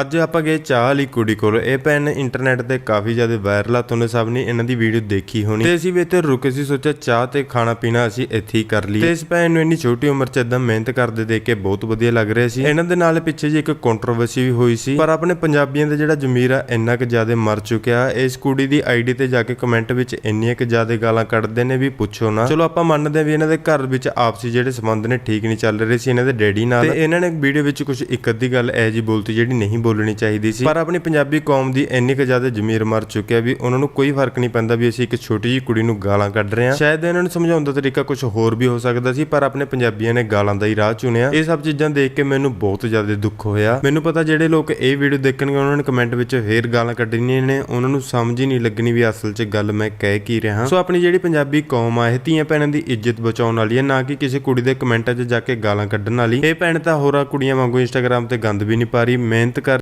ਅੱਜ ਆਪਾਂ ਗਏ ਚਾਹ ਵਾਲੀ ਕੁੜੀ ਕੋਲ। ਇਹ ਭੈਣ ਇੰਟਰਨੈਟ ਤੇ ਕਾਫੀ ਜ਼ਿਆਦਾ ਵਾਇਰਲ ਆ, ਤੁਹਾਨੂੰ ਸਭ ਨੇ ਇਹਨਾਂ ਦੀ ਵੀਡੀਓ ਦੇਖੀ ਹੋਣੀ। ਤੇ ਅਸੀਂ ਵੀ ਇੱਥੇ ਰੁਕੇ ਸੀ ਸੋਚਿਆ, ਚਾਹ ਤੇ ਖਾਣਾ ਪੀਣਾ ਅਸੀਂ ਇੱਥੇ ਹੀ ਕਰ ਲਈ ਤੇ ਇਸ ਭੈਣ ਨੂੰ ਇੰਨੀ ਛੋਟੀ ਉਮਰ 'ਚ ਇਦਾਂ ਮਿਹਨਤ ਕਰਦੇ ਦੇਖ ਕੇ ਬਹੁਤ ਵਧੀਆ ਲੱਗ ਰਿਹਾ ਸੀ। ਇਹਨਾਂ ਦੇ ਨਾਲ ਪਿੱਛੇ ਜੀ ਇੱਕ ਕੰਟਰੋਵਰਸੀ ਵੀ ਹੋਈ ਸੀ। ਪਰ ਆਪਣੇ ਪੰਜਾਬੀਆਂ ਦਾ ਜਿਹੜਾ ਜ਼ਮੀਰ ਆ, ਇੰਨਾ ਕੁ ਜ਼ਿਆਦਾ ਮਰ ਚੁੱਕਿਆ। ਇਸ ਕੁੜੀ ਦੀ ਆਈਡੀ ਤੇ ਜਾ ਕੇ ਕਮੈਂਟ ਵਿੱਚ ਇੰਨੀਆਂ ਕੁ ਜ਼ਿਆਦਾ ਗਾਲਾਂ ਕੱਢਦੇ ਨੇ ਵੀ ਪੁੱਛੋ ਨਾ। ਚਲੋ ਆਪਾਂ ਮੰਨਦੇ ਹਾਂ ਵੀ ਇਹਨਾਂ ਦੇ ਘਰ ਵਿੱਚ ਆਪਸੀ ਜਿਹੜੇ ਸੰਬੰਧ ਨੇ ਠੀਕ ਨਹੀਂ ਚੱਲ ਰਹੇ ਸੀ, ਇਹਨਾਂ ਦੇ ਡੈਡੀ ਨਾਲ। ਤੇ ਇਹਨਾਂ ਨੇ ਵੀਡੀਓ ਵਿੱਚ ਕੁਝ ਇੱਕ ਅੱਧੀ ਗੱਲ ਇਹ ਜੀ ਬੋਲਤੀ ਜਿਹੜੀ ਨਹੀਂ ਬੋਲਣੀ ਚਾਹੀਦੀ ਸੀ। ਪਰ ਆਪਣੀ ਪੰਜਾਬੀ ਕੌਮ ਦੀ ਇੰਨੀ ਕੁ ਜ਼ਿਆਦਾ ਜ਼ਮੀਰ ਮਰ ਚੁੱਕਿਆ ਵੀ ਉਹਨਾਂ ਨੂੰ ਕੋਈ ਫ਼ਰਕ ਨਹੀਂ ਪੈਂਦਾ ਵੀ ਅਸੀਂ ਇੱਕ ਛੋਟੀ ਜਿਹੀ ਕੁੜੀ ਨੂੰ ਗਾਲਾਂ ਕੱਢ ਰਹੇ ਹਾਂ। ਸ਼ਾਇਦ ਇਹਨਾਂ ਨੂੰ ਸਮਝਾਉਣ ਦਾ ਤਰੀਕਾ ਕੁਝ ਹੋਰ ਵੀ ਹੋ ਸਕਦਾ ਸੀ, ਪਰ ਆਪਣੇ ਪੰਜਾਬੀਆਂ ਨੇ ਗਾਲਾਂ ਦਾ ਹੀ ਰਾਹ ਚੁਣਿਆ। ਇਹ ਸਭ ਚੀਜ਼ਾਂ ਦੇਖ ਕੇ ਮੈਨੂੰ ਬਹੁਤ ਜ਼ਿਆਦਾ ਦੁੱਖ ਹੋਇਆ। ਮੈਨੂੰ ਪਤਾ ਜਿਹੜੇ ਲੋਕ ਇਹ ਵੀਡੀਓ ਦੇਖਣਗੇ, ਉਹਨਾਂ ਨੇ ਕਮੈਂਟ ਵਿੱਚ ਫੇਰ ਗਾਲਾਂ ਕੱਢਣੀਆਂ ਨੇ। ਉਹਨਾਂ ਨੂੰ ਸਮਝ ਹੀ ਨਹੀਂ ਲੱਗਣੀ ਵੀ ਅਸਲ 'ਚ ਗੱਲ ਮੈਂ ਕਹਿ ਕੀ ਰਿਹਾ। ਸੋ ਆਪਣੀ ਜਿਹੜੀ ਪੰਜਾਬੀ ਕੌਮ ਆ, ਇਹ ਧੀਆਂ ਭੈਣਾਂ ਦੀ ਇੱਜ਼ਤ ਬਚਾਉਣ ਵਾਲੀ ਹੈ ਨਾ ਕਿ ਕਿਸੇ ਕੁੜੀ ਦੇ ਕਮੈਂਟਾਂ 'ਚ ਜਾ ਕੇ ਗਾਲਾਂ ਕੱਢਣ ਵਾਲੀ। ਇਹ ਭੈਣ ਤਾਂ ਹੋਰਾਂ ਕੁੜੀਆਂ ਵਾਂਗੂ ਇੰਸਟਾਗ੍ਰam ਤੇ ਗੰਦ ਵੀ ਨਹੀਂ ਪਾ ਰਹੀ, ਮਿਹਨਤ ਕਰ